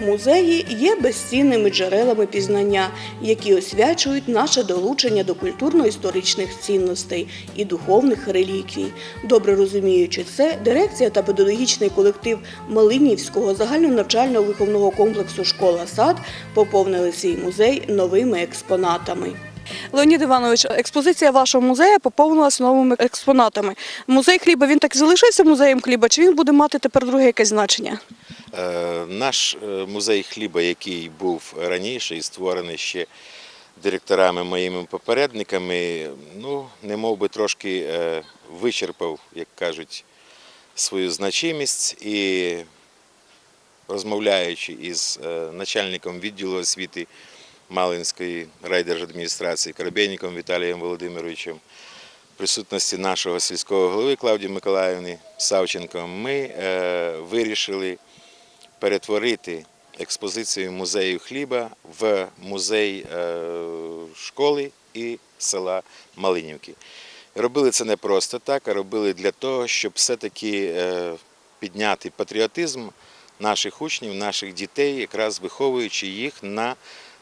Музеї є безцінними джерелами пізнання, які освячують наше долучення до культурно-історичних цінностей і духовних реліквій. Добре розуміючи це, дирекція та педагогічний колектив Малинівського загальнонавчального виховного комплексу Школа сад поповнили свій музей новими експонатами. Леонід Іванович, експозиція вашого музею поповнилася новими експонатами. Музей хліба він так і залишився музеєм хліба, чи він буде мати тепер друге якесь значення? Е, Наш е, музей хліба, який був раніше і створений ще директорами моїми попередниками, ну, не мов би трошки е, вичерпав, як кажуть, свою значимість і розмовляючи із начальником відділу освіти Малинської райдержадміністрації Коробейником Віталієм Володимировичем, присутності нашого сільського голови Клавдії Миколаївни Савченко, ми е, вирішили перетворити експозицію музею хліба в музей е, школи і села Малинівки. Робили це не просто так, а робили для того, щоб все-таки е, підняти патріотизм наших учнів, наших дітей, якраз виховуючи їх на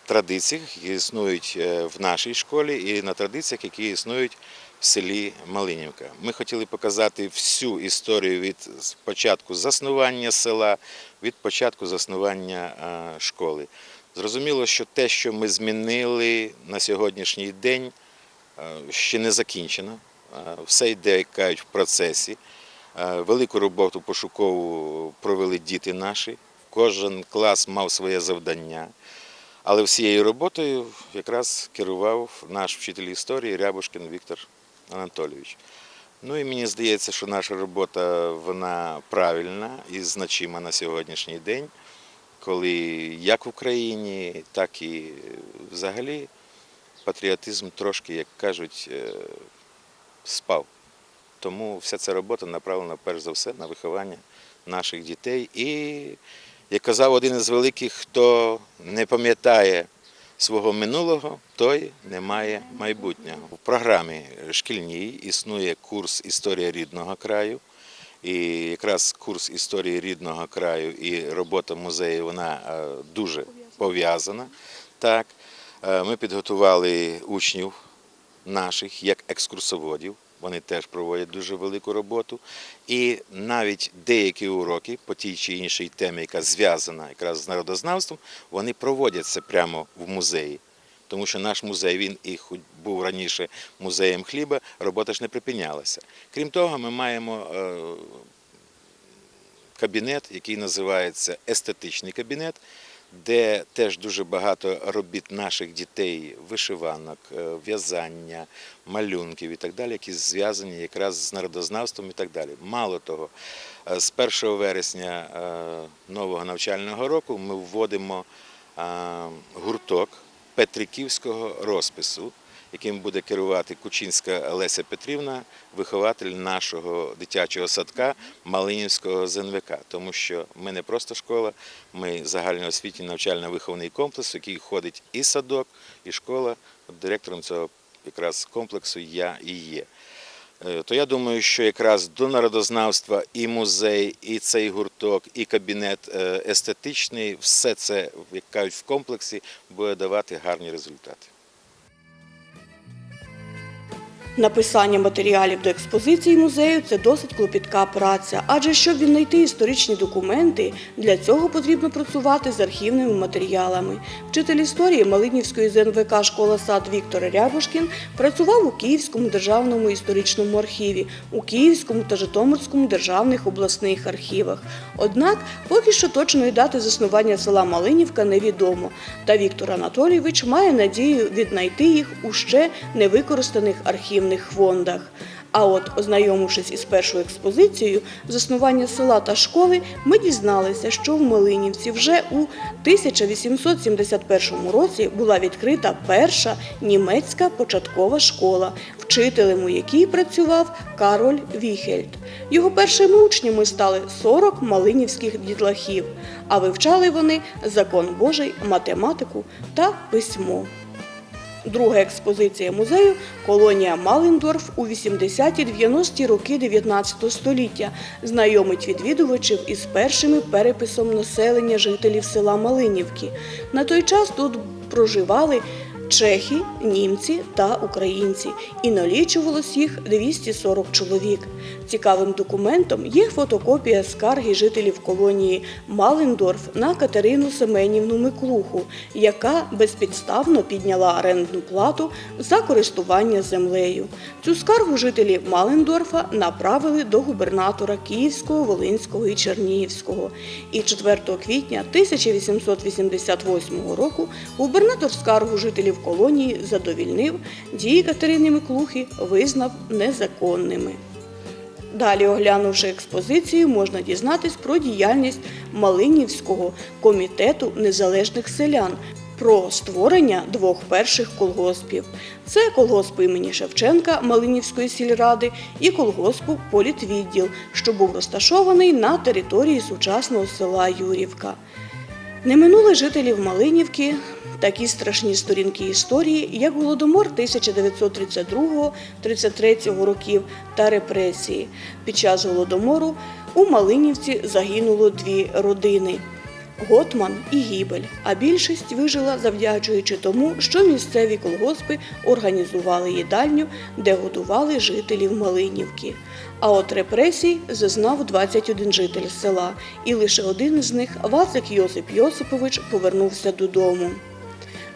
традиціях, які існують е, в нашій школі, і на традиціях, які існують в селі Малинівка. Ми хотіли показати всю історію від початку заснування села, від початку заснування е, школи. Зрозуміло, що те, що ми змінили на сьогоднішній день, е, ще не закінчено. Е, Все йде, як кажуть, в процесі. Велику роботу пошукову провели діти наші. Кожен клас мав своє завдання. Але всією роботою якраз керував наш вчитель історії Рябушкін Віктор Анатолійович. Ну і мені здається, що наша робота вона правильна і значима на сьогоднішній день, коли як в Україні, так і взагалі патріотизм трошки, як кажуть, е, спав. Тому вся ця робота направлена перш за все на виховання наших дітей. І, як казав один із великих, хто не пам'ятає свого минулого, той не має майбутнього. В програмі шкільній існує курс Історія рідного краю. І якраз курс історії рідного краю і робота музею вона е, дуже пов'язана. Так, Е, ми підготували учнів наших як екскурсоводів. Вони теж проводять дуже велику роботу. І навіть деякі уроки по тій чи іншій темі, яка зв'язана якраз з народознавством, вони проводяться прямо в музеї. Тому що наш музей, він і був раніше музеєм хліба, робота ж не припинялася. Крім того, ми маємо е, кабінет, який називається естетичний кабінет, де теж дуже багато робіт наших дітей, вишиванок, е, в'язання, малюнків і так далі, які зв'язані якраз з народознавством і так далі. Мало того, е, з 1 вересня е, нового навчального року ми вводимо гурток Петриківського розпису, яким буде керувати Кучинська Леся Петрівна, вихователь нашого дитячого садка Малинівського ЗНВК. Тому що ми не просто школа, ми загальноосвітній навчально-виховний комплекс, в який входить і садок, і школа. Директором цього якраз комплексу я і є. Е, То я думаю, що якраз до народознавства і музей, і цей гурток, і кабінет е, естетичний, все це, як кажуть, в комплексі буде давати гарні результати. Написання матеріалів до експозиції музею це досить клопітка праця, адже щоб віднайти історичні документи, для цього потрібно працювати з архівними матеріалами. Вчитель історії Малинівської ЗНВК школа сад Віктор Рябушкін працював у Київському державному історичному архіві, у Київському та Житомирському державних обласних архівах. Однак поки що точної дати заснування села Малинівка невідомо, та Віктор Анатолійович має надію віднайти їх у ще невикористаних архівних фондах. А от, ознайомившись із першою експозицією заснування села та школи, ми дізналися, що в Малинівці вже у 1871 році була відкрита перша німецька початкова школа, вчителем у якій працював Кароль Віхельд. Його першими учнями стали 40 малинівських дітлахів, а вивчали вони закон Божий, математику та письмо. Друга експозиція музею колонія Малендорф у 80-90-ті роки 19 століття знайомить відвідувачів із першим переписом населення жителів села Малинівки. На той час тут проживали чехи, німці та українці, і налічувалось їх 240 чоловік. Цікавим документом є фотокопія скарги жителів колонії Малендорф на Катерину Семенівну Миклуху, яка безпідставно підняла орендну плату за користування землею. Цю скаргу жителі Малендорфа направили до губернатора Київського, Волинського і Чернігівського. І 4 квітня 1888 року губернатор скаргу жителів колонії задовільнив, дії Катерини Миклухи визнав незаконними. Далі, оглянувши експозицію, можна дізнатись про діяльність Малинівського комітету незалежних селян, про створення двох перших колгоспів. Це колгосп імені Шевченка Малинівської сільради і колгоспу Політвідділ, що був розташований на території сучасного села Юрівка. Не минули жителів Малинівки такі страшні сторінки історії, як Голодомор 1932-33 років та репресії. Під час Голодомору у Малинівці загинуло дві родини. Готман і Гібель, а більшість вижила завдячуючи тому, що місцеві колгоспи організували їдальню, де годували жителів Малинівки. А от репресій зазнав 21 житель села, і лише один з них, Вацик Йосип Йосипович, повернувся додому.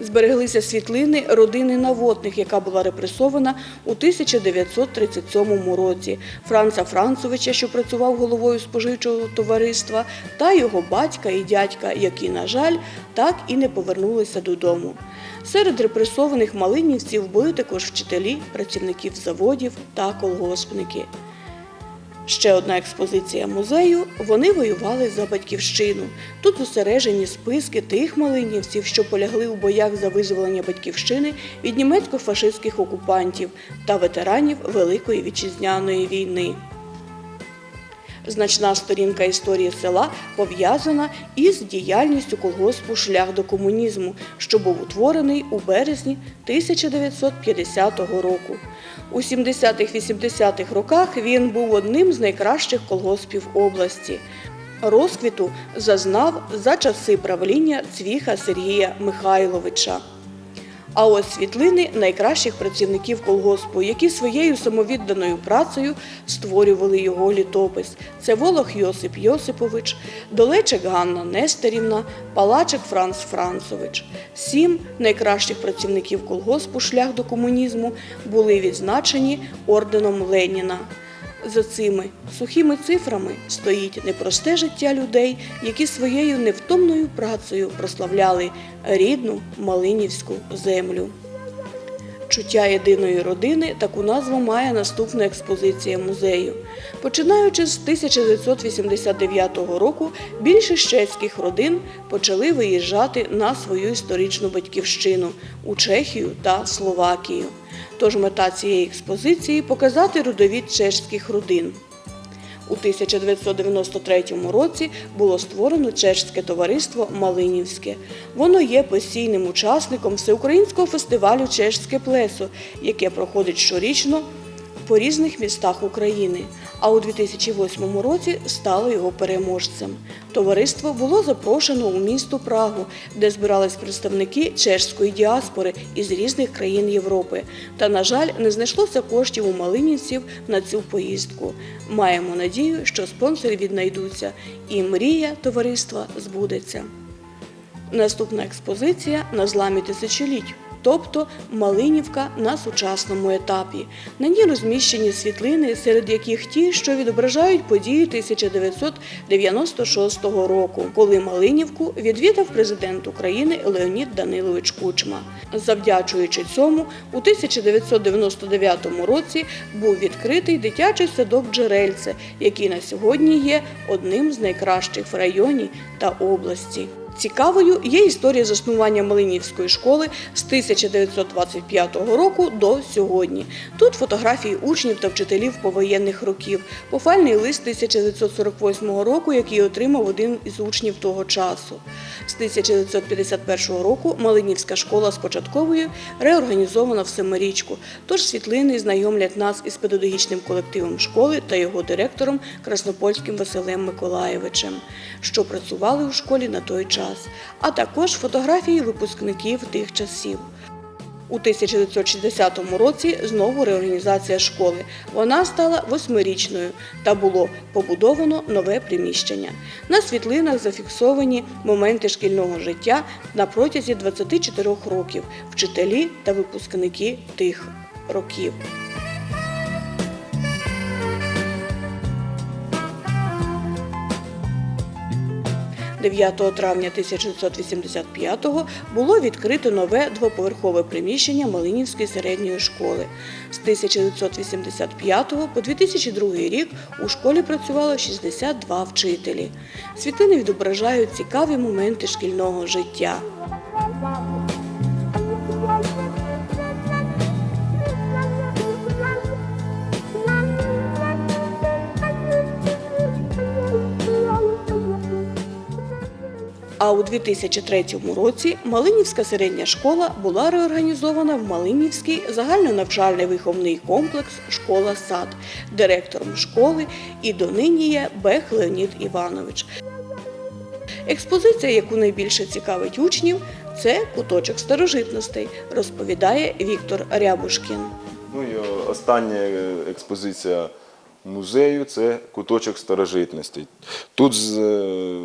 Збереглися світлини родини Навотних, яка була репресована у 1937 році, Франца Францовича, що працював головою споживчого товариства, та його батька і дядька, які, на жаль, так і не повернулися додому. Серед репресованих малинівців були також вчителі, працівників заводів та колгоспники. Ще одна експозиція музею. Вони воювали за батьківщину. Тут зосереджені списки тих малинівців, що полягли у боях за визволення батьківщини від німецько-фашистських окупантів та ветеранів Великої вітчизняної війни. Значна сторінка історії села пов'язана із діяльністю колгоспу Шлях до комунізму, що був утворений у березні 1950 року. У 70-80-х роках він був одним з найкращих колгоспів області. Розквіту зазнав за часи правління цвіха Сергія Михайловича. А ось світлини найкращих працівників колгоспу, які своєю самовідданою працею створювали його літопис. Це Волох Йосип Йосипович, Долечик Ганна Нестерівна, Палачик Франц Францович. Сім найкращих працівників колгоспу шлях до комунізму були відзначені орденом Леніна. За цими сухими цифрами стоїть непросте життя людей, які своєю невтомною працею прославляли рідну Малинівську землю. Чуття єдиної родини таку назву має наступна експозиція музею. Починаючи з 1989 року, більшість чеських родин почали виїжджати на свою історичну батьківщину у Чехію та Словакію. Тож мета цієї експозиції показати родовід чешських родин. У 1993 році було створено чешське товариство Малинівське. Воно є постійним учасником всеукраїнського фестивалю Чешське плесо, яке проходить щорічно по різних містах України. А у 2008 році стало його переможцем. Товариство було запрошено у місто Прагу, де збирались представники чешської діаспори із різних країн Європи. Та, на жаль, не знайшлося коштів у малинівців на цю поїздку. Маємо надію, що спонсори віднайдуться, і мрія товариства збудеться. Наступна експозиція на зламі тисячоліть. Тобто Малинівка на сучасному етапі. На ній розміщені світлини, серед яких ті, що відображають події 1996 року, коли Малинівку відвідав президент України Леонід Данилович Кучма. Завдячуючи цьому, у 1999 році був відкритий дитячий садок Джерельце, який на сьогодні є одним з найкращих в районі та області. Цікавою є історія заснування Малинівської школи з 1925 року до сьогодні. Тут фотографії учнів та вчителів повоєнних років, пофальний лист 1948 року, який отримав один із учнів того часу. З 1951 року Малинівська школа з початковою реорганізована в семирічку, тож світлини знайомлять нас із педагогічним колективом школи та його директором Краснопольським Василем Миколаєвичем, що працювали у школі на той час, а також фотографії випускників тих часів. У 1960 році знову реорганізація школи. Вона стала восьмирічною та було побудовано нове приміщення. На світлинах зафіксовані моменти шкільного життя на протязі 24 років, вчителі та випускники тих років. 9 травня 1985-го було відкрито нове двоповерхове приміщення Малинівської середньої школи. З 1985 по 2002 рік у школі працювало 62 вчителі. Світлини відображають цікаві моменти шкільного життя. А у 2003 році Малинівська середня школа була реорганізована в Малинівський загальнонавчальний виховний комплекс Школа-сад. Директором школи і донині є Бех Леонід Іванович. Експозиція, яку найбільше цікавить учнів, це куточок старожитностей, розповідає Віктор Рябушкін. Ну і остання е, експозиція музею це куточок старожитностей. Тут е,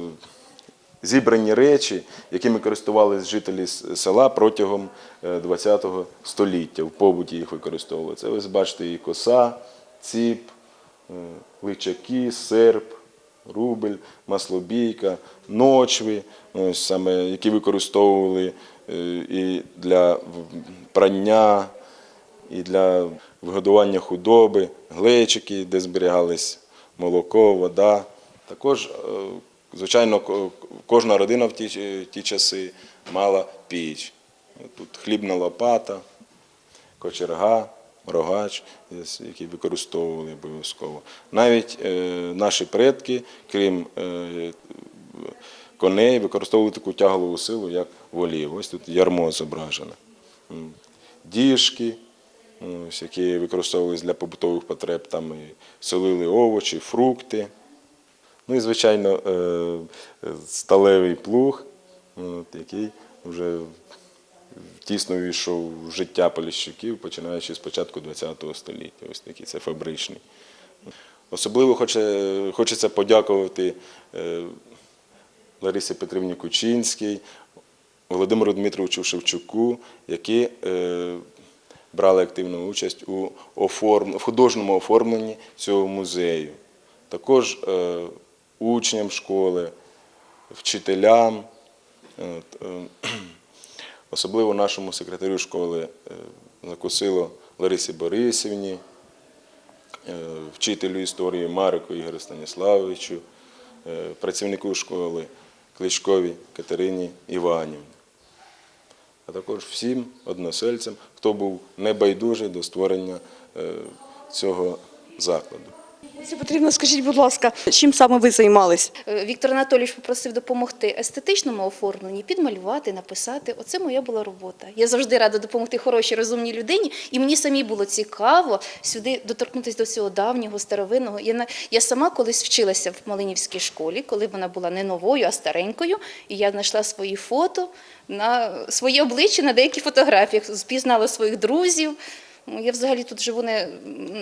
зібрані речі, якими користувалися жителі села протягом ХХ століття. В побуті їх використовували. Це ви бачите і коса, ціп, е, личаки, серп, рубль, маслобійка, ночви, ось саме, які використовували е, і для прання, і для вигодування худоби, глечики, де зберігались молоко, вода. Також, е, звичайно, кожна родина в ті, ті часи мала піч. Тут хлібна лопата, кочерга, рогач, які використовували обов'язково. Навіть е, наші предки, крім е, коней, використовували таку тяглову силу, як волів. Ось тут ярмо зображене. Діжки, ось, які використовувалися для побутових потреб, там і солили овочі, фрукти. Ну і, звичайно, е, сталевий плуг, який вже тісно війшов в життя поліщуків, починаючи з початку ХХ століття. Ось такий це фабричний. Особливо хоче, хочеться подякувати е, Ларисі Петрівні Кучинській, Володимиру Дмитровичу Шевчуку, які е, брали активну участь у художньому оформленні цього музею. Також учням школи, вчителям, е, особливо нашому секретарю школи е, Закусило Ларисі Борисівні, е, вчителю історії Марику Ігорю Станіславовичу, е, працівнику школи Кличковій Катерині Іванівні. А також всім односельцям, хто був небайдужий до створення е, цього закладу. Це потрібно, скажіть, будь ласка, чим саме ви займались? Е, Віктор Анатолійович попросив допомогти естетичному оформленні, підмалювати, написати. Оце моя була робота. Я завжди рада допомогти хорошій, розумній людині, і мені самі було цікаво сюди доторкнутися до цього давнього, старовинного. Я, я сама колись вчилася в Малинівській школі, коли вона була не новою, а старенькою, і я знайшла свої фото на своє обличчя на деяких фотографіях, спізнала своїх друзів. Ну, Я взагалі тут живу не,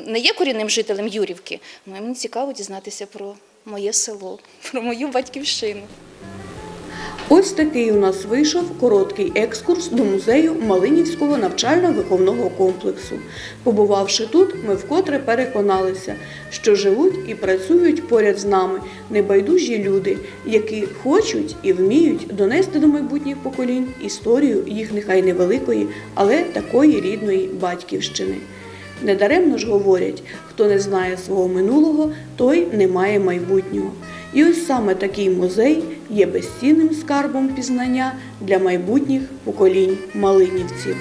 не є корінним жителем Юрівки, але мені цікаво дізнатися про моє село, про мою батьківщину. Ось такий у нас вийшов короткий екскурс до музею Малинівського навчально-виховного комплексу. Побувавши тут, ми вкотре переконалися, що живуть і працюють поряд з нами небайдужі люди, які хочуть і вміють донести до майбутніх поколінь історію їх нехай невеликої, але такої рідної батьківщини. Недаремно ж говорять, хто не знає свого минулого, той не має майбутнього. І ось саме такий музей є безцінним скарбом пізнання для майбутніх поколінь малинівців.